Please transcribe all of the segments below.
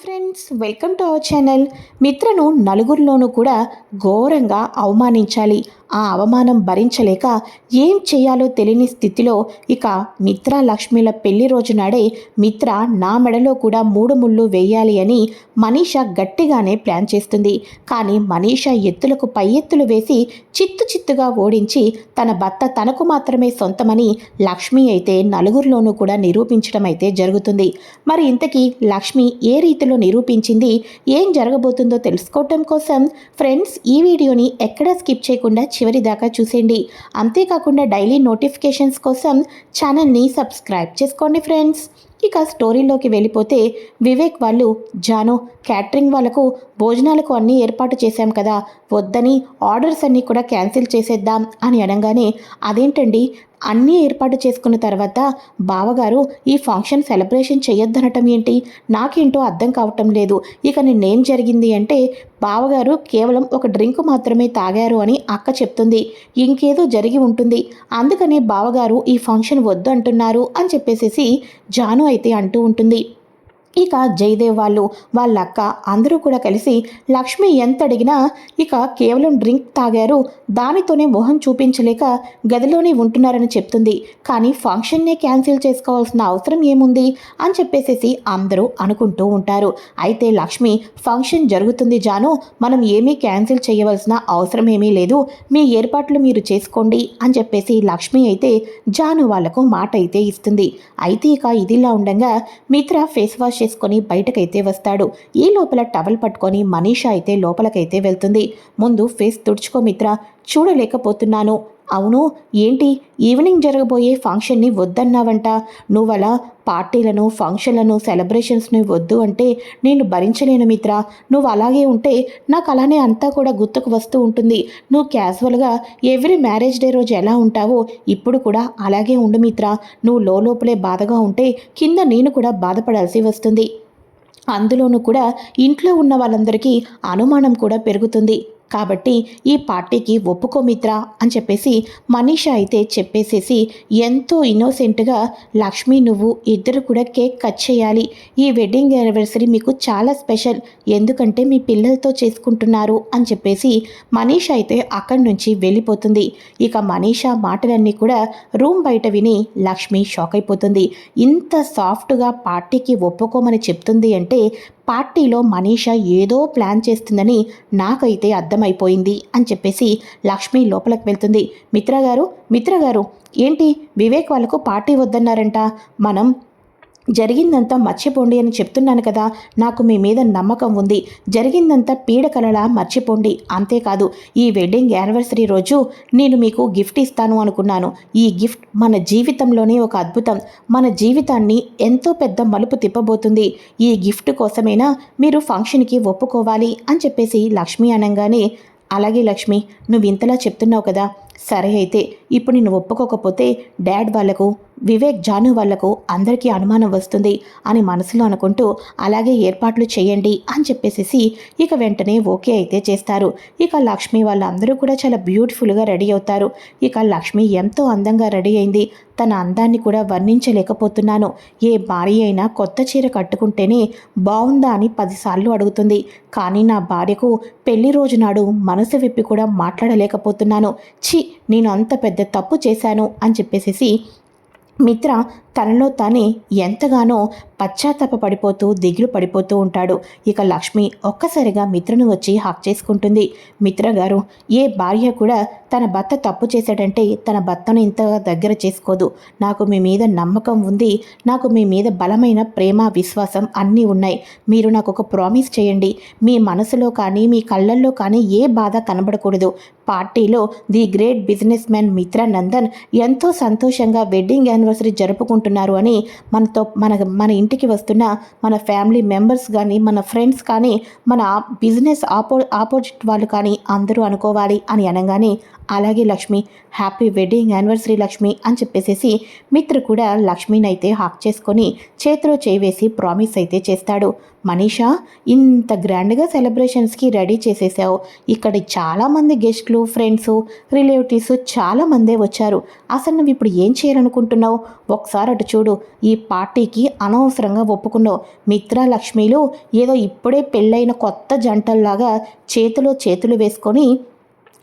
Friends welcome to our channel మిత్రను నలుగురిలోనూ కూడా ఘోరంగా అవమానించాలి. ఆ అవమానం భరించలేక ఏం చేయాలో తెలియని స్థితిలో ఇక మిత్ర లక్ష్మిల పెళ్ళి రోజు నాడే మిత్ర నా మెడలో కూడా మూడు ముళ్ళు వేయాలి అని మనీష గట్టిగానే ప్లాన్ చేస్తుంది. కానీ మనీష ఎత్తులకు పై ఎత్తులు వేసి చిత్తు చిత్తుగా ఓడించి తన భర్త తనకు మాత్రమే సొంతమని లక్ష్మి అయితే నలుగురిలోనూ కూడా నిరూపించడం అయితే జరుగుతుంది. మరి ఇంతకీ లక్ష్మి ఏ రీతిలో నిరూపించింది. ఏం జరగబోతుందో తెలుసుకోవటం కోసం ఫ్రెండ్స్ ఈ వీడియోని ఎక్కడా స్కిప్ చేయకుండా చివరి దాకా చూసేయండి. అంతేకాకుండా డైలీ నోటిఫికేషన్స్ కోసం ఛానల్ని సబ్స్క్రైబ్ చేసుకోండి ఫ్రెండ్స్. ఇక స్టోరీలోకి వెళ్ళిపోతే వివేక్ వాళ్ళు జాను క్యాటరింగ్ వాళ్ళకు భోజనాలకు అన్నీ ఏర్పాటు చేశాం కదా. వద్దని ఆర్డర్స్ అన్నీ కూడా క్యాన్సిల్ చేసేద్దాం అని అనగానే అదేంటండి? అన్నీ ఏర్పాటు చేసుకున్న తర్వాత బావగారు ఈ ఫంక్షన్ సెలబ్రేషన్ చేయొద్దనటం ఏంటి? నాకేంటో అర్థం కావటం లేదు. ఇక నిన్నేం జరిగింది అంటే బావగారు కేవలం ఒక డ్రింక్ మాత్రమే తాగారు అని అక్క చెప్తుంది. ఇంకేదో జరిగి ఉంటుంది. అందుకనే బావగారు ఈ ఫంక్షన్ వద్దు అంటున్నారు అని చెప్పేసేసి జాను అయితే అంటూ ఉంటుంది. ఇక జయదేవ్ వాళ్ళు వాళ్ళ అక్క అందరూ కూడా కలిసి లక్ష్మి ఎంత అడిగినా ఇక కేవలం డ్రింక్ తాగారు. దానితోనే మొహం చూపించలేక గదిలోనే ఉంటున్నారని చెప్తుంది. కానీ ఫంక్షన్నే క్యాన్సిల్ చేసుకోవాల్సిన అవసరం ఏముంది అని చెప్పేసేసి అందరూ అనుకుంటూ ఉంటారు. అయితే లక్ష్మి ఫంక్షన్ జరుగుతుంది జాను మనం ఏమీ క్యాన్సిల్ చేయవలసిన అవసరం ఏమీ లేదు. మీ ఏర్పాట్లు మీరు చేసుకోండి అని చెప్పేసి లక్ష్మి అయితే జాను వాళ్ళకు మాట అయితే ఇస్తుంది. అయితే ఇక ఇదిలా ఉండగా మిత్ర ఫేస్ వాష్ చేసుకొని బయటకైతే వస్తాడు. ఈ లోపల టవల్ పట్టుకొని మనీషా అయితే లోపలకైతే వెళ్తుంది. ముందు ఫేస్ తుడుచుకో మిత్ర. చూడలేకపోతున్నాను. అవును ఏంటి? ఈవినింగ్ జరగబోయే ఫంక్షన్ని వద్దన్నావంట. నువ్వు అలా పార్టీలను ఫంక్షన్లను సెలబ్రేషన్స్ని వద్దు అంటే నేను భరించలేను మిత్ర. నువ్వు అలాగే ఉంటే నాకు అలానే అంతా కూడా గుర్తుకు వస్తూ ఉంటుంది. నువ్వు క్యాజువల్గా ఎవ్రీ మ్యారేజ్ డే రోజు ఎలా ఉంటావో ఇప్పుడు కూడా అలాగే ఉండు మిత్ర. నువ్వు లోపలే బాధగా ఉంటే కింద నేను కూడా బాధపడాల్సి వస్తుంది. అందులోనూ కూడా ఇంట్లో ఉన్న వాళ్ళందరికీ అనుమానం కూడా పెరుగుతుంది. కాబట్టి ఈ పార్టీకి ఒప్పుకో మిత్ర అని చెప్పేసి మనీషా అయితే చెప్పేసేసి ఎంతో ఇన్నోసెంట్గా లక్ష్మి నువ్వు ఇద్దరు కూడా కేక్ కట్ చేయాలి. ఈ వెడ్డింగ్ యానివర్సరీ మీకు చాలా స్పెషల్ ఎందుకంటే మీ పిల్లలతో చేసుకుంటున్నారు అని చెప్పేసి మనీష అయితే అక్కడి నుంచి వెళ్ళిపోతుంది. ఇక మనీష మాటలన్నీ కూడా రూమ్ బయట విని లక్ష్మి షాక్ అయిపోతుంది. ఇంత సాఫ్ట్గా పార్టీకి ఒప్పుకోమని చెప్తుంది అంటే పార్టీలో మనీష ఏదో ప్లాన్ చేస్తుందని నాకైతే అర్థం అర్థమైపోయింది అని చెప్పేసి లక్ష్మి లోపలికి వెళ్తుంది. మిత్ర గారు మిత్ర గారు ఏంటి వివేక్ వాళ్ళకు పార్టీ వద్దన్నారంట. మనం జరిగిందంతా మర్చిపోండి అని చెప్తున్నాను కదా. నాకు మీ మీద నమ్మకం ఉంది. జరిగిందంతా పీడకలలా మర్చిపోండి. అంతేకాదు ఈ వెడ్డింగ్ యానివర్సరీ రోజు నేను మీకు గిఫ్ట్ ఇస్తాను అనుకున్నాను. ఈ గిఫ్ట్ మన జీవితంలోనే ఒక అద్భుతం. మన జీవితాన్ని ఎంతో పెద్ద మలుపు తిప్పబోతుంది. ఈ గిఫ్ట్ కోసమైనా మీరు ఫంక్షన్కి ఒప్పుకోవాలి అని చెప్పేసి లక్ష్మి అనగానే అలాగే లక్ష్మి నువ్వు ఇంతలా చెప్తున్నావు కదా. సరే అయితే ఇప్పుడు నేను ఒప్పుకోకపోతే డాడ్ వాళ్ళకు వివేక్ జాను వాళ్ళకు అందరికీ అనుమానం వస్తుంది అని మనసులో అనుకుంటూ అలాగే ఏర్పాట్లు చేయండి అని చెప్పేసి ఇక వెంటనే ఓకే అయితే చేస్తారు. ఇక లక్ష్మి వాళ్ళందరూ కూడా చాలా బ్యూటిఫుల్గా రెడీ అవుతారు. ఇక లక్ష్మి ఎంతో అందంగా రెడీ అయింది. తన అందాన్ని కూడా వర్ణించలేకపోతున్నాను. ఏ భార్య అయినా కొత్త చీర కట్టుకుంటేనే బాగుందా అని పదిసార్లు అడుగుతుంది. కానీ నా భార్యకు పెళ్ళి రోజు నాడు మనసు విప్పి కూడా మాట్లాడలేకపోతున్నాను. ఛీ! నేను అంత పెద్ద తప్పు చేశాను అని చెప్పేసేసి మిత్ర తనలో తానే ఎంతగానో పశ్చాత్తాప పడిపోతూ దిగులు పడిపోతూ ఉంటాడు. ఇక లక్ష్మి ఒక్కసారిగా మిత్రను వచ్చి హక్ చేసుకుంటుంది. మిత్ర గారు ఏ భార్య కూడా తన భర్త తప్పు చేశాడంటే తన భర్తను ఇంతగా దగ్గర చేసుకోదు. నాకు మీ మీద నమ్మకం ఉంది. నాకు మీ మీద బలమైన ప్రేమ విశ్వాసం అన్నీ ఉన్నాయి. మీరు నాకు ఒక ప్రామిస్ చేయండి. మీ మనసులో కానీ మీ కళ్ళల్లో కానీ ఏ బాధ కనబడకూడదు. పార్టీలో the great businessman Mitra Nandan ఎంతో సంతోషంగా వెడ్డింగ్ యానివర్సరీ జరుపుకుంటూ జరుపుకుంటున్నారు అని మనతో మన మన ఇంటికి వస్తున్న మన ఫ్యామిలీ మెంబర్స్ కానీ మన ఫ్రెండ్స్ కానీ మన బిజినెస్ ఆపో ఆపోజిట్ వాళ్ళు కానీ అందరూ అనుకోవాలి అని అనగానే అలాగే Lakshmi happy wedding anniversary Lakshmi అని చెప్పేసేసి మిత్ర కూడా లక్ష్మిని అయితే హాక్ చేసుకొని చేతిలో చేవేసి ప్రామిస్ అయితే చేస్తాడు. మనీషా ఇంత గ్రాండ్గా సెలబ్రేషన్స్కి రెడీ చేసేసావు. ఇక్కడ చాలామంది గెస్ట్లు ఫ్రెండ్స్ రిలేటివ్స్ చాలామందే వచ్చారు. అసలు నువ్వు ఇప్పుడు ఏం చేయాలనుకుంటున్నావు? ఒకసారి అటు చూడు ఈ పార్టీకి అనవసరంగా ఒప్పుకున్నావు. మిత్రా లక్ష్మిలు ఏదో ఇప్పుడే పెళ్ళైన కొత్త జంటల్లాగా చేతిలో చేతులు వేసుకొని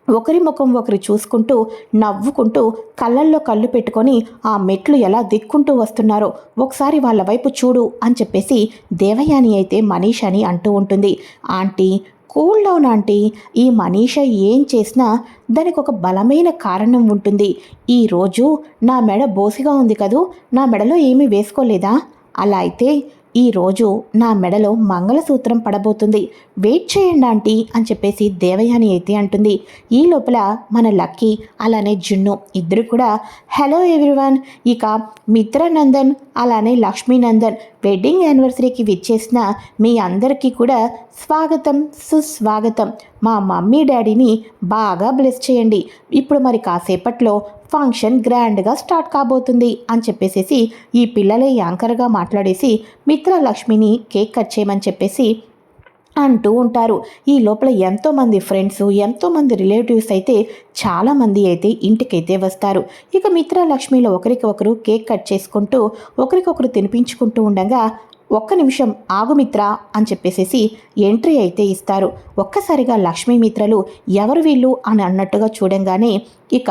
ఒకరి ముఖం ఒకరు చూసుకుంటూ నవ్వుకుంటూ కళ్ళల్లో కళ్ళు పెట్టుకొని ఆ మెట్లు ఎలా దిక్కుంటూ వస్తున్నారో ఒకసారి వాళ్ళ వైపు చూడు అని చెప్పేసి దేవయాని అయితే మనీష్ అని అంటూ ఉంటుంది. ఆంటీ కూల్ డౌన్ ఆంటీ ఈ మనీష ఏం చేసినా దానికి ఒక బలమైన కారణం ఉంటుంది. ఈరోజు నా మెడ బోసిగా ఉంది కదూ? నా మెడలో ఏమీ వేసుకోలేదా? అలా అయితే ఈరోజు నా మెడలో మంగళసూత్రం పడబోతుంది. వెయిట్ చేయండి ఆంటీ అని చెప్పేసి దేవయాని అయితే అంటుంది. ఈ లోపల మన లక్కీ అలానే జున్ను ఇద్దరు కూడా హలో ఎవ్రీవన్ ఇక మిత్రనందన్ అలానే లక్ష్మీనందన్ వెడ్డింగ్ యానివర్సరీకి విచ్చేసిన మీ అందరికీ కూడా స్వాగతం సుస్వాగతం. మా మమ్మీ డాడీని బాగా బ్లెస్ చేయండి. ఇప్పుడు మరి కాసేపట్లో ఫంక్షన్ గ్రాండ్గా స్టార్ట్ కాబోతుంది అని చెప్పేసేసి ఈ పిల్లలే యాంకర్గా మాట్లాడేసి మిత్ర లక్ష్మిని కేక్ కట్ చేయమని చెప్పేసి అంటూ ఉంటారు. ఈ లోపల ఎంతోమంది ఫ్రెండ్స్ ఎంతోమంది రిలేటివ్స్ అయితే చాలామంది అయితే ఇంటికైతే వస్తారు. ఇక మిత్రలక్ష్మిలో ఒకరికి ఒకరు కేక్ కట్ చేసుకుంటూ ఒకరికొకరు తినిపించుకుంటూ ఉండగా ఒక్క నిమిషం ఆగు మిత్ర అని చెప్పేసేసి ఎంట్రీ అయితే ఇస్తారు. ఒక్కసారిగా లక్ష్మీ మిత్రలు ఎవరు వీళ్ళు అని అన్నట్టుగా చూడంగానే ఇక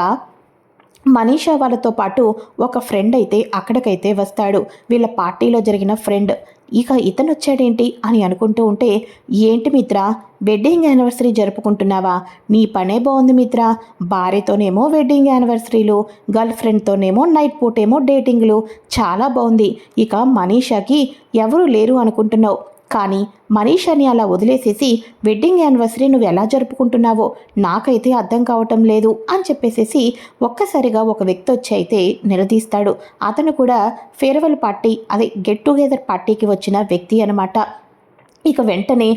మనీషా వాళ్ళతో పాటు ఒక ఫ్రెండ్ అయితే అక్కడికైతే వస్తాడు. వీళ్ళ పార్టీలో జరిగిన ఫ్రెండ్. ఇక ఇతను వచ్చాడేంటి అని అనుకుంటూ ఉంటే ఏంటి మిత్ర వెడ్డింగ్ యానివర్సరీ జరుపుకుంటున్నావా? నీ పనే బాగుంది మిత్ర. భార్యతోనేమో వెడ్డింగ్ యానివర్సరీలు గర్ల్ ఫ్రెండ్తోనేమో నైట్ పూటేమో డేటింగ్లు. చాలా బాగుంది. ఇక మనీషాకి ఎవరు లేరు అనుకుంటున్నావు. కానీ మనీషాని అలా వదిలేసేసి వెడ్డింగ్ యానివర్సరీ నువ్వు ఎలా జరుపుకుంటున్నావో నాకైతే అర్థం కావటం లేదు అని చెప్పేసేసి ఒక్కసారిగా ఒక వ్యక్తి వచ్చి అయితే నిలదీస్తాడు. అతను కూడా ఫేర్వెల్ పార్టీ అదే గెట్ టుగెదర్ పార్టీకి వచ్చిన వ్యక్తి అనమాట ఇక వెంటనే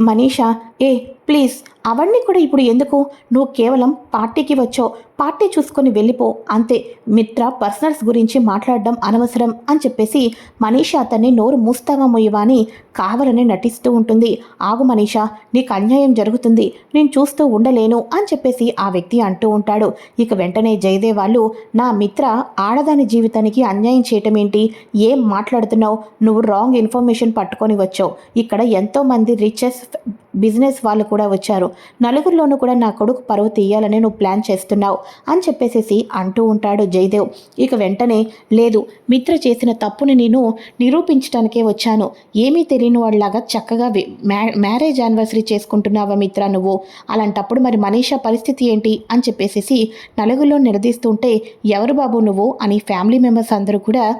మనీషా ఏ ప్లీజ్ అవన్నీ కూడా ఇప్పుడు ఎందుకు? నువ్వు కేవలం పార్టీకి వచ్చావు పార్టీ చూసుకొని వెళ్ళిపో అంతే. మిత్ర పర్సనల్స్ గురించి మాట్లాడడం అనవసరం అని చెప్పేసి మనీష అతన్ని నోరు మూస్తావా మొయ్యవా అని కావాలని నటిస్తూ ఉంటుంది. ఆగు మనీషా నీకు అన్యాయం జరుగుతుంది. నేను చూస్తూ ఉండలేను అని చెప్పేసి ఆ వ్యక్తి అంటూ ఉంటాడు. ఇక వెంటనే జయదేవ్ వాళ్ళు నా మిత్ర ఆడదాని జీవితానికి అన్యాయం చేయటం ఏంటి? ఏం మాట్లాడుతున్నావు? నువ్వు రాంగ్ ఇన్ఫర్మేషన్ పట్టుకొని వచ్చావు. ఇక్కడ ఎంతోమంది రిచెస్ బిజినెస్ వాళ్ళు కూడా వచ్చారు. నలుగురిలోనూ కూడా నా కొడుకు పరువు తీయాలని నువ్వు ప్లాన్ చేస్తున్నావు అని చెప్పేసేసి అంటూ ఉంటాడు జయదేవ్. ఇక వెంటనే లేదు మిత్ర చేసిన తప్పుని నేను నిరూపించడానికే వచ్చాను. ఏమీ తెలియని వాళ్ళలాగా చక్కగా మ్యారేజ్ యానివర్సరీ చేసుకుంటున్నావా మిత్ర నువ్వు? అలాంటప్పుడు మరి మనీషా పరిస్థితి ఏంటి? అని చెప్పేసేసి నలుగురిలో నిలదీస్తుంటే ఎవరు బాబు నువ్వు? అని ఫ్యామిలీ మెంబర్స్ అందరూ కూడా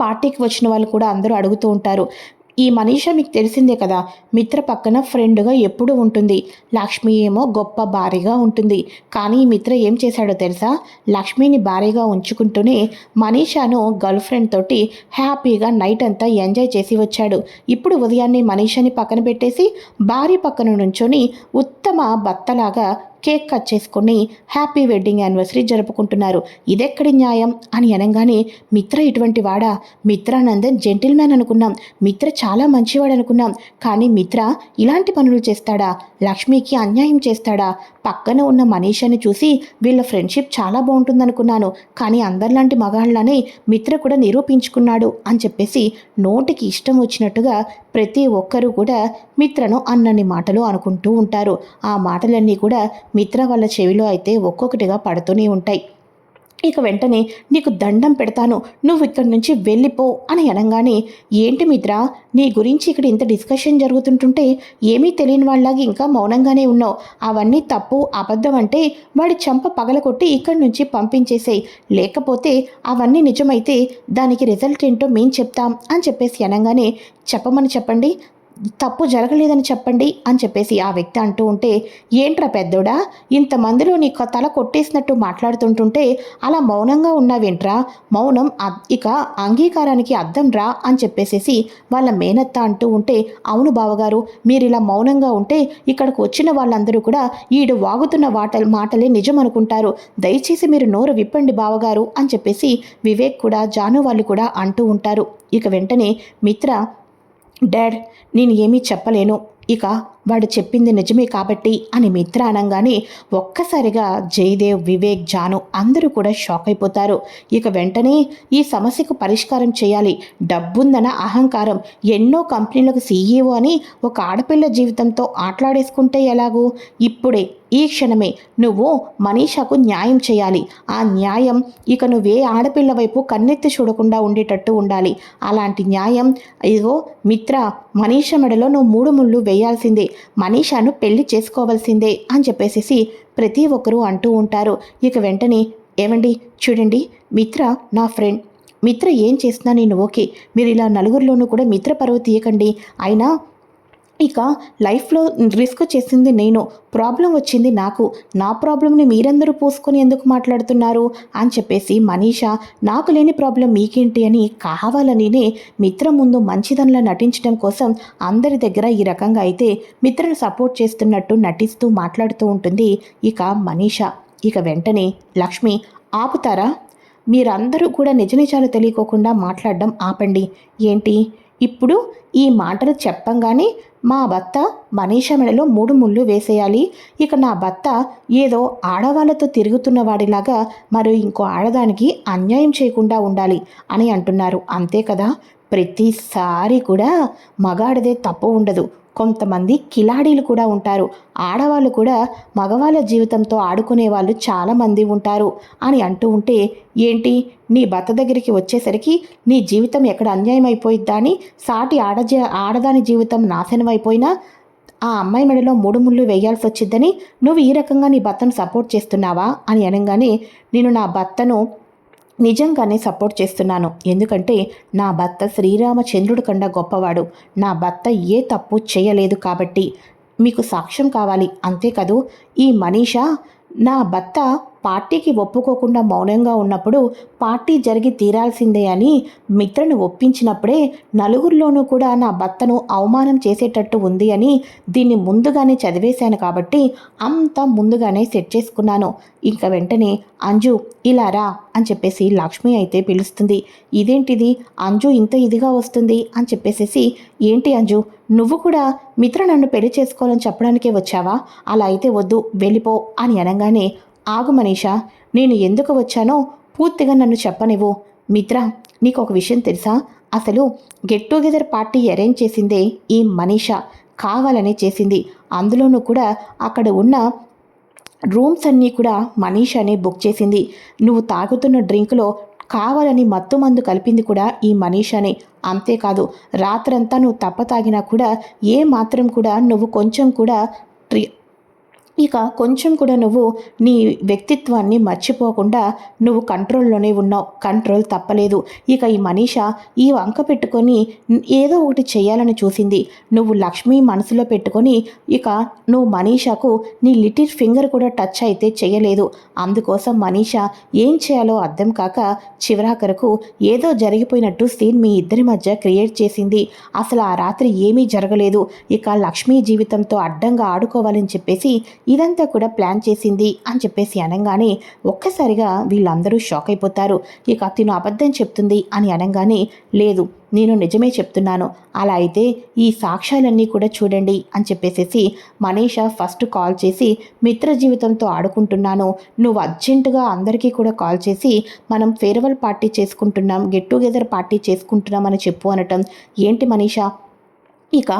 పార్టీకి వచ్చిన వాళ్ళు కూడా అందరూ అడుగుతూ ఉంటారు. ఈ మనీష మీకు తెలిసిందే కదా మిత్ర పక్కన ఫ్రెండ్గా ఎప్పుడు ఉంటుంది. లక్ష్మి ఏమో గొప్ప భారీగా ఉంటుంది. కానీ ఈ మిత్ర ఏం చేశాడో తెలుసా? లక్ష్మిని భారీగా ఉంచుకుంటూనే మనీషాను గర్ల్ ఫ్రెండ్ తోటి హ్యాపీగా నైట్ అంతా ఎంజాయ్ చేసి వచ్చాడు. ఇప్పుడు ఉదయాన్నే మనీషాని పక్కన పెట్టేసి భార్య పక్కన నుంచొని ఉత్తమ భర్తలాగా కేక్ కట్ చేసుకుని హ్యాపీ వెడ్డింగ్ యానివర్సరీ జరుపుకుంటున్నారు. ఇదెక్కడి న్యాయం? అని అనగానే మిత్ర ఇటువంటి వాడా? మిత్రానందన్ జెంటిల్మ్యాన్ అనుకున్నాం. మిత్ర చాలా మంచివాడు అనుకున్నాం. కానీ మిత్ర ఇలాంటి పనులు చేస్తాడా? లక్ష్మికి అన్యాయం చేస్తాడా? పక్కన ఉన్న మనీషాని చూసి వీళ్ళ ఫ్రెండ్షిప్ చాలా బాగుంటుందనుకున్నాను. కానీ అందరిలాంటి మగాళ్ళనే మిత్ర కూడా నిరూపించుకున్నాడు అని చెప్పేసి నోటికి ఇష్టం వచ్చినట్టుగా ప్రతి ఒక్కరూ కూడా మిత్రను అన్నన్ని మాటలు అనుకుంటూ ఉంటారు. ఆ మాటలన్నీ కూడా మిత్ర వాళ్ళ చెవిలో అయితే ఒక్కొక్కటిగా పడుతూనే ఉంటాయి. ఇక వెంటనే నీకు దండం పెడతాను. నువ్వు ఇక్కడి నుంచి వెళ్ళిపో అని అనగానే ఏంటి మిత్ర నీ గురించి ఇక్కడ ఇంత డిస్కషన్ జరుగుతుంటుంటే ఏమీ తెలియని వాళ్ళలాగా ఇంకా మౌనంగానే ఉన్నావు. అవన్నీ తప్పు అబద్ధం అంటే వాడి చంప పగలకొట్టి ఇక్కడి నుంచి పంపించేసేయి. లేకపోతే అవన్నీ నిజమైతే దానికి రిజల్ట్ ఏంటో మేం చెప్తాం అని చెప్పేసి అనగానే చెప్పమని చెప్పండి. తప్పు జరగలేదని చెప్పండి అని చెప్పేసి ఆ వ్యక్తి అంటూ ఉంటే ఏంట్రా పెద్దోడా? ఇంతమందిలో నీ తల కొట్టేసినట్టు మాట్లాడుతుంటుంటే అలా మౌనంగా ఉన్నావేంట్రా? మౌనం ఇక అంగీకారానికి అర్థం రా అని చెప్పేసేసి వాళ్ళ మేనత్త అంటూ ఉంటే అవును బావగారు మీరు ఇలా మౌనంగా ఉంటే ఇక్కడికి వచ్చిన వాళ్ళందరూ కూడా ఈడు వాగుతున్న వాట మాటలే నిజం అనుకుంటారు దయచేసి మీరు నోరు విప్పండి బావగారు అని చెప్పేసి వివేక్ కూడా జాను వాళ్ళు కూడా అంటూ ఉంటారు. ఇక వెంటనే మిత్ర డాడ్ నేను ఏమీ చెప్పలేను. ఇక వాడు చెప్పింది నిజమే కాబట్టి అని మిత్ర అనగానే ఒక్కసారిగా జయదేవ్ వివేక్ జాను అందరూ కూడా షాక్ అయిపోతారు. ఇక వెంటనే ఈ సమస్యకు పరిష్కారం చేయాలి. డబ్బుందన అహంకారం. ఎన్నో కంపెనీలకు సీఈఓ అని ఒక ఆడపిల్ల జీవితంతో ఆటలాడేసుకుంటే ఎలాగూ? ఇప్పుడే ఈ క్షణమే. నువ్వు మనీషాకు న్యాయం చేయాలి. ఆ న్యాయం ఇక నువ్వే ఆడపిల్ల వైపు కన్నెత్తి చూడకుండా ఉండేటట్టు ఉండాలి. అలాంటి న్యాయం ఇదిగో మిత్ర మనీష మెడలో నువ్వు మూడు ముళ్ళు చేయాల్సిందే. మనీషాను పెళ్ళి చేసుకోవాల్సిందే అని చెప్పేసేసి ప్రతి ఒక్కరూ అంటూ ఉంటారు. ఇక వెంటనే ఏమండి చూడండి మిత్ర నా ఫ్రెండ్. మిత్ర ఏం చేసినా నేను ఓకే. మీరు ఇలా నలుగురిలోనూ కూడా మిత్ర పర్వతీయకండి అయినా ఇక లైఫ్లో రిస్క్ చేసింది నేను. ప్రాబ్లం వచ్చింది నాకు. నా ప్రాబ్లంని మీరందరూ పోసుకొని ఎందుకు మాట్లాడుతున్నారు? అని చెప్పేసి మనీషా నాకు లేని ప్రాబ్లం మీకేంటి అని కావాలనినే మిత్ర ముందు మంచిదనలా నటించడం కోసం అందరి దగ్గర ఈ రకంగా అయితే మిత్రను సపోర్ట్ చేస్తున్నట్టు నటిస్తూ మాట్లాడుతూ ఉంటుంది ఇక మనీషా. ఇక వెంటనే లక్ష్మి ఆపుతారా? మీరందరూ కూడా నిజ నిజాలు తెలియకోకుండా మాట్లాడడం ఆపండి. ఏంటి? ఇప్పుడు ఈ మాటలు చెప్పంగానే మా భర్త మనీష మెడలో మూడు ముళ్ళు వేసేయాలి. ఇక నా భర్త ఏదో ఆడవాళ్ళతో తిరుగుతున్న వాడిలాగా మరో ఇంకో ఆడదానికి అన్యాయం చేయకుండా ఉండాలి అని అంటున్నారు. అంతే కదా? ప్రతిసారి కూడా మగాడిదే తప్పు ఉండదు. కొంతమంది కిలాడీలు కూడా ఉంటారు. ఆడవాళ్ళు కూడా మగవాళ్ళ జీవితంతో ఆడుకునే వాళ్ళు చాలామంది ఉంటారు అని అంటూ ఉంటే ఏంటి? నీ భర్త దగ్గరికి వచ్చేసరికి నీ జీవితం ఎక్కడ అన్యాయం అయిపోయిద్దా అని సాటి ఆడ ఆడదాని జీవితం నాశనం అయిపోయినా ఆ అమ్మాయి మెడలో మూడు ముళ్ళు వేయాల్సి వచ్చిద్దని నువ్వు ఈ రకంగా నీ భర్తను సపోర్ట్ చేస్తున్నావా అని అనగానే నేను నా భర్తను నిజంగానే సపోర్ట్ చేస్తున్నాను. ఎందుకంటే నా భర్త శ్రీరామచంద్రుడి కన్నా గొప్పవాడు. నా భర్త ఏ తప్పు చేయలేదు కాబట్టి మీకు సాక్ష్యం కావాలి. అంతే కదూ? ఈ మనీషా నా భర్త పార్టీకి ఒప్పుకోకుండా మౌనంగా ఉన్నప్పుడు పార్టీ జరిగి తీరాల్సిందే అని మిత్రను ఒప్పించినప్పుడే నలుగురిలోనూ కూడా నా భర్తను అవమానం చేసేటట్టు ఉంది అని దీన్ని ముందుగానే చదివేశాను కాబట్టి అంతా ముందుగానే సెట్ చేసుకున్నాను. ఇంకా వెంటనే అంజు ఇలా రా అని చెప్పేసి లక్ష్మి అయితే పిలుస్తుంది. ఇదేంటిది? అంజు ఇంత ఇదిగా వస్తుంది అని చెప్పేసేసి ఏంటి అంజు నువ్వు కూడా మిత్ర నన్ను పెళ్ళి చేసుకోవాలని చెప్పడానికే వచ్చావా? అలా అయితే వద్దు వెళ్ళిపో అని అనగానే ఆగు మనీషా నేను ఎందుకు వచ్చానో పూర్తిగా నన్ను చెప్పనివ్వు. మిత్ర నీకు ఒక విషయం తెలుసా? అసలు గెట్ టుగెదర్ పార్టీ అరేంజ్ చేసిందే ఈ మనీషా. కావాలనే చేసింది. అందులోనూ కూడా అక్కడ ఉన్న రూమ్స్ అన్నీ కూడా మనీషానే బుక్ చేసింది. నువ్వు తాగుతున్న డ్రింక్లో కావాలని మత్తు మందు కలిపింది కూడా ఈ మనీషానే. అంతేకాదు రాత్రంతా నువ్వు తప్ప తాగినా కూడా ఏ మాత్రం కూడా నువ్వు కొంచెం కూడా ఇక కొంచెం కూడా నువ్వు నీ వ్యక్తిత్వాన్ని మర్చిపోకుండా నువ్వు కంట్రోల్లోనే ఉన్నావు. కంట్రోల్ తప్పలేదు. ఇక ఈ మనీష ఈ వంక పెట్టుకొని ఏదో ఒకటి చేయాలని చూసింది. నువ్వు లక్ష్మి మనసులో పెట్టుకొని ఇక నువ్వు మనీషకు నీ లిటిల్ ఫింగర్ కూడా టచ్ అయితే చేయలేదు. అందుకోసం మనీష ఏం చేయాలో అర్థం కాక చివరాఖరకు ఏదో జరిగిపోయినట్టు సీన్ మీ ఇద్దరి మధ్య క్రియేట్ చేసింది. అసలు ఆ రాత్రి ఏమీ జరగలేదు. ఇక లక్ష్మీ జీవితంతో అడ్డంగా ఆడుకోవాలని చెప్పేసి ఇదంతా కూడా ప్లాన్ చేసింది అని చెప్పేసి అనగానే ఒక్కసారిగా వీళ్ళందరూ షాక్ అయిపోతారు. ఇక తిను అబద్ధం చెప్తుంది అని అనగానే లేదు నేను నిజమే చెప్తున్నాను. అలా అయితే ఈ సాక్ష్యాలన్నీ కూడా చూడండి అని చెప్పేసేసి మనీషా ఫస్ట్ కాల్ చేసి మిత్ర జీవితంతో ఆడుకుంటున్నాను. నువ్వు అర్జెంటుగా అందరికీ కూడా కాల్ చేసి మనం ఫేర్వెల్ పార్టీ చేసుకుంటున్నాం గెట్ టుగెదర్ పార్టీ చేసుకుంటున్నాం అని చెప్పు అనటం. ఏంటి మనీషా? ఇక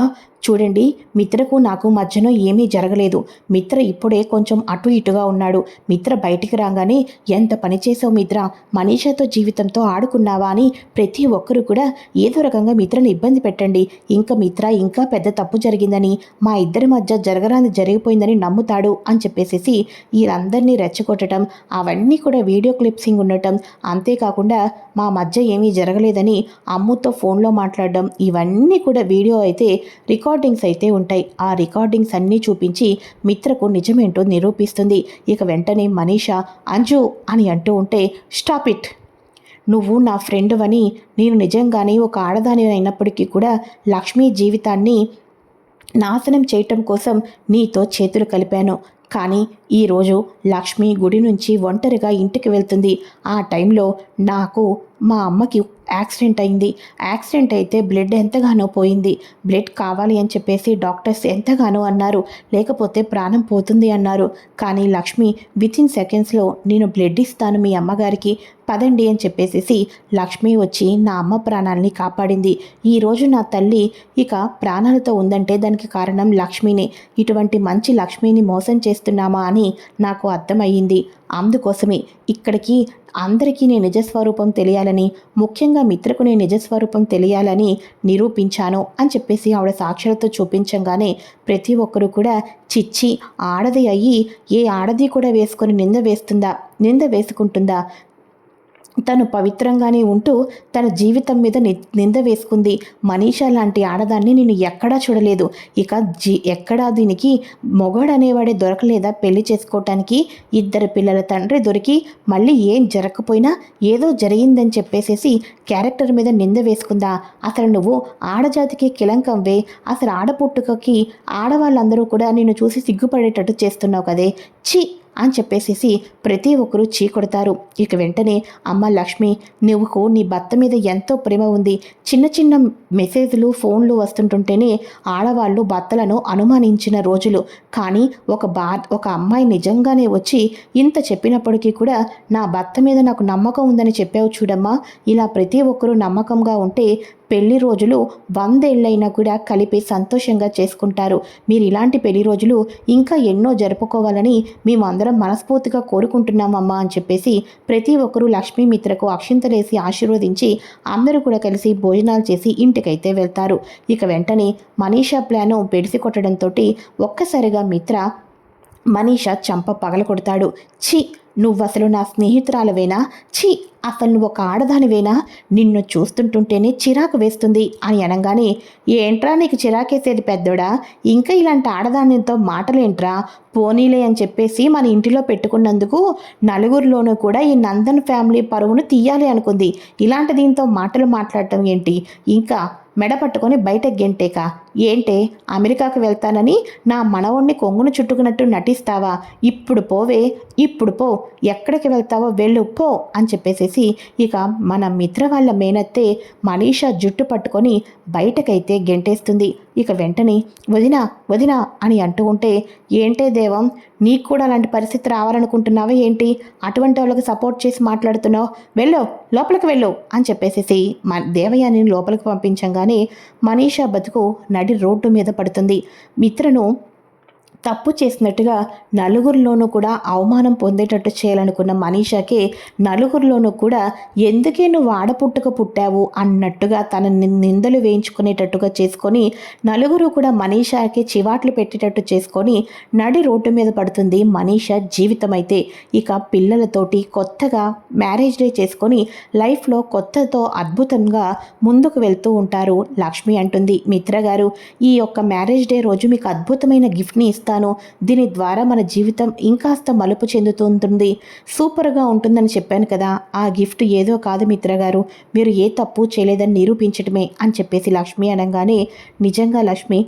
చూడండి మిత్రకు నాకు మధ్యన ఏమీ జరగలేదు. మిత్ర ఇప్పుడే కొంచెం అటు ఇటుగా ఉన్నాడు. మిత్ర బయటికి రాగానే ఎంత పని చేసావు మిత్ర? మనీషాతో జీవితంతో ఆడుకున్నావా? అని ప్రతి ఒక్కరూ కూడా ఏదో రకంగా మిత్రను ఇబ్బంది పెట్టండి. ఇంకా మిత్ర ఇంకా పెద్ద తప్పు జరిగిందని మా ఇద్దరి మధ్య జరగరాని జరిగిపోయిందని నమ్ముతాడు అని చెప్పేసేసి వీరందరినీ రెచ్చగొట్టడం అవన్నీ కూడా వీడియో క్లిప్సింగ్ ఉండటం అంతేకాకుండా మా మధ్య ఏమీ జరగలేదని అమ్ముతో ఫోన్లో మాట్లాడడం ఇవన్నీ కూడా వీడియో అయితే రికార్డ్ రికార్డింగ్స్ అయితే ఉంటాయి. ఆ రికార్డింగ్స్ అన్నీ చూపించి మిత్రకు నిజమేంటో నిరూపిస్తుంది. ఇక వెంటనే మనీషా అంజు అని అంటూ ఉంటే స్టాప్ ఇట్! నువ్వు నా ఫ్రెండ్ అని నేను నిజంగానే ఒక ఆడదాని అయినప్పటికీ కూడా లక్ష్మీ జీవితాన్ని నాశనం చేయటం కోసం నీతో చేతులు కలిపాను. కానీ ఈరోజు లక్ష్మి గుడి నుంచి ఒంటరిగా ఇంటికి వెళ్తుంది. ఆ టైంలో నాకు మా అమ్మకి యాక్సిడెంట్ అయింది. యాక్సిడెంట్ అయితే బ్లడ్ ఎంతగానో పోయింది. బ్లడ్ కావాలి అని చెప్పేసి డాక్టర్స్ ఎంతగానో అన్నారు. లేకపోతే ప్రాణం పోతుంది అన్నారు. కానీ లక్ష్మి విత్ ఇన్ సెకండ్స్లో నేను బ్లడ్ ఇస్తాను మీ అమ్మగారికి పదండి అని చెప్పేసేసి లక్ష్మి వచ్చి నా అమ్మ ప్రాణాలని కాపాడింది. ఈరోజు నా తల్లి ఇక ప్రాణాలతో ఉందంటే దానికి కారణం లక్ష్మినే. ఇటువంటి మంచి లక్ష్మిని మోసం చేస్తున్నామా అని నాకు అర్థమయ్యింది. అందుకోసమే ఇక్కడికి అందరికీ నీ నిజస్వరూపం తెలియాలని ముఖ్యంగా మిత్రకు నేను నిజస్వరూపం తెలియాలని నిరూపించాను అని చెప్పేసి ఆవిడ సాక్షులతో చూపించంగానే ప్రతి ఒక్కరూ కూడా చిచ్చి ఆడది అయ్యి ఏ ఆడది కూడా వేసుకొని నింద వేస్తుందా? నింద వేసుకుంటుందా? తను పవిత్రంగానే ఉంటూ తన జీవితం మీద నింద వేసుకుంది. మనీషా లాంటి ఆడదాన్ని నేను ఎక్కడా చూడలేదు. ఇక జీ ఎక్కడా దీనికి మొగాడనేవాడే దొరకలేదా పెళ్ళి చేసుకోవటానికి ఇద్దరు పిల్లల తండ్రి దొరికి మళ్ళీ ఏం జరగకపోయినా ఏదో జరిగిందని చెప్పేసేసి క్యారెక్టర్ మీద నింద వేసుకుందా? అసలు నువ్వు ఆడజాతికి కిలంకంవే అసలు ఆడపుట్టుకకి ఆడవాళ్ళందరూ కూడా నేను చూసి సిగ్గుపడేటట్టు చేస్తున్నావు కదే. చి అని చెప్పేసేసి ప్రతి ఒక్కరూ చీకొడతారు. ఇక వెంటనే అమ్మ లక్ష్మి నువ్వుకు నీ భర్త మీద ఎంతో ప్రేమ ఉంది. చిన్న చిన్న మెసేజ్లు ఫోన్లు వస్తుంటుంటేనే ఆడవాళ్ళు భర్తలను అనుమానించిన రోజులు. కానీ ఒక బా ఒక అమ్మాయి నిజంగానే వచ్చి ఇంత చెప్పినప్పటికీ కూడా నా భర్త మీద నాకు నమ్మకం ఉందని చెప్పావు చూడమ్మా. ఇలా ప్రతి ఒక్కరూ నమ్మకంగా ఉంటే పెళ్ళి రోజులు వందేళ్ళైనా కూడా కలిపి సంతోషంగా చేసుకుంటారు. మీరు ఇలాంటి పెళ్ళి రోజులు ఇంకా ఎన్నో జరుపుకోవాలని మేమందరం మనస్ఫూర్తిగా కోరుకుంటున్నామమ్మా అని చెప్పేసి ప్రతి ఒక్కరూ లక్ష్మీమిత్రకు అక్షింతలేసి ఆశీర్వదించి అందరూ కూడా కలిసి భోజనాలు చేసి ఇంటికైతే వెళ్తారు. ఇక వెంటనే మనీషా ప్లాను బెడిసి కొట్టడంతో ఒక్కసారిగా మిత్ర మనీషా చంప పగల కొడతాడు. ఛీ నువ్వు అసలు నా స్నేహితురాలవేనా? ఛీ అసలు నువ్వు ఒక ఆడదానివేనా? నిన్ను చూస్తుంటుంటేనే చిరాకు వేస్తుంది అని అనగానే ఏంట్రా నీకు చిరాకేసేది పెద్దోడా? ఇంకా ఇలాంటి ఆడదానితో మాటలేంట్రా? పోనీలే అని చెప్పేసి మన ఇంటిలో పెట్టుకున్నందుకు నలుగురిలోనూ కూడా ఈ నందన్ ఫ్యామిలీ పరువును తీయాలి అనుకుంది. ఇలాంటి దీంతో మాటలు మాట్లాడటం ఏంటి? ఇంకా మెడ పట్టుకొని బయట గెంటేక ఏంటే అమెరికాకు వెళ్తానని నా మనవణ్ణి కొంగును చుట్టుకున్నట్టు నటిస్తావా? ఇప్పుడు పోవే ఇప్పుడు పో ఎక్కడికి వెళ్తావో వెళ్ళు పో అని చెప్పేసేసి ఇక మన మిత్ర వాళ్ళ మేనత్తే మనీషా జుట్టు పట్టుకొని బయటకైతే గెంటేస్తుంది. ఇక వెంటనే వదినా వదినా అని అంటూ ఉంటే ఏంటే దేవం నీకు కూడా అలాంటి పరిస్థితి రావాలనుకుంటున్నావా ఏంటి? అటువంటి వాళ్ళకి సపోర్ట్ చేసి మాట్లాడుతున్నావు. వెళ్ళు లోపలికి వెళ్ళు అని చెప్పేసేసి మ దేవయాని లోపలికి పంపించంగానే మనీషా బతుకు నడి రోడ్డు మీద పడుతుంది. మిత్రను తప్పు చేసినట్టుగా నలుగురిలోనూ కూడా అవమానం పొందేటట్టు చేయాలనుకున్న మనీషాకి నలుగురిలోనూ కూడా ఎందుకే నువ్వు ఆడపుట్టుక పుట్టావు అన్నట్టుగా తన నిందలు వేయించుకునేటట్టుగా చేసుకొని నలుగురు కూడా మనీషాకి చివాట్లు పెట్టేటట్టు చేసుకొని నడి రోడ్డు మీద పడుతుంది మనీషా జీవితం అయితే ఇక పిల్లలతోటి కొత్తగా మ్యారేజ్ డే చేసుకొని లైఫ్లో కొత్తతో అద్భుతంగా ముందుకు వెళ్తూ ఉంటారు లక్ష్మి అంటుంది. మిత్ర గారు ఈ యొక్క మ్యారేజ్ డే రోజు మీకు అద్భుతమైన గిఫ్ట్ని ఇస్తారు చేశాను. దీని ద్వారా మన జీవితం ఇంకాస్త మలుపు చెందుతుంటుంది. సూపర్గా ఉంటుందని చెప్పాను కదా. ఆ గిఫ్ట్ ఏదో కాదు మిత్రగారు మీరు ఏ తప్పు చేయలేదని నిరూపించటమే అని చెప్పేసి లక్ష్మి అనగానే నిజంగా లక్ష్మి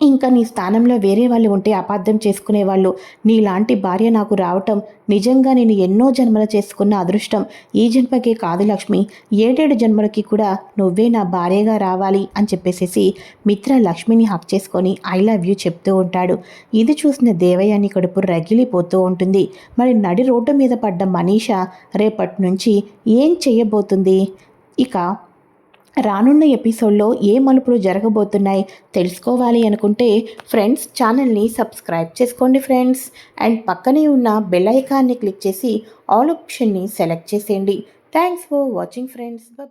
ఇంకా నీ స్థానంలో వేరే వాళ్ళు ఉంటే అపార్థం చేసుకునేవాళ్ళు నీలాంటి భార్య నాకు రావటం నిజంగా నేను ఎన్నో జన్మలు చేసుకున్న అదృష్టం ఈ జన్మకే కాదు లక్ష్మి. ఏడేడు జన్మలకి కూడా నువ్వే నా భార్యగా రావాలి అని చెప్పేసేసి మిత్ర లక్ష్మిని హక్ చేసుకొని ఐ లవ్ యూ చెప్తూ ఉంటాడు. ఇది చూసిన దేవయాని కడుపు రగిలిపోతూ ఉంటుంది. మరి నడి రోడ్డు మీద పడ్డ మనీష రేపటి నుంచి ఏం చేయబోతుంది? ఇక రానున్న ఎపిసోడ్లో ఏ మలుపులు జరగబోతున్నాయి తెలుసుకోవాలి అనుకుంటే ఫ్రెండ్స్ ఛానల్ని సబ్స్క్రైబ్ చేసుకోండి ఫ్రెండ్స్. అండ్ పక్కనే ఉన్న బెల్ ఐకాన్ని క్లిక్ చేసి ఆల్ ఆప్షన్ని సెలెక్ట్ చేసేయండి. Thanks for watching friends. Bye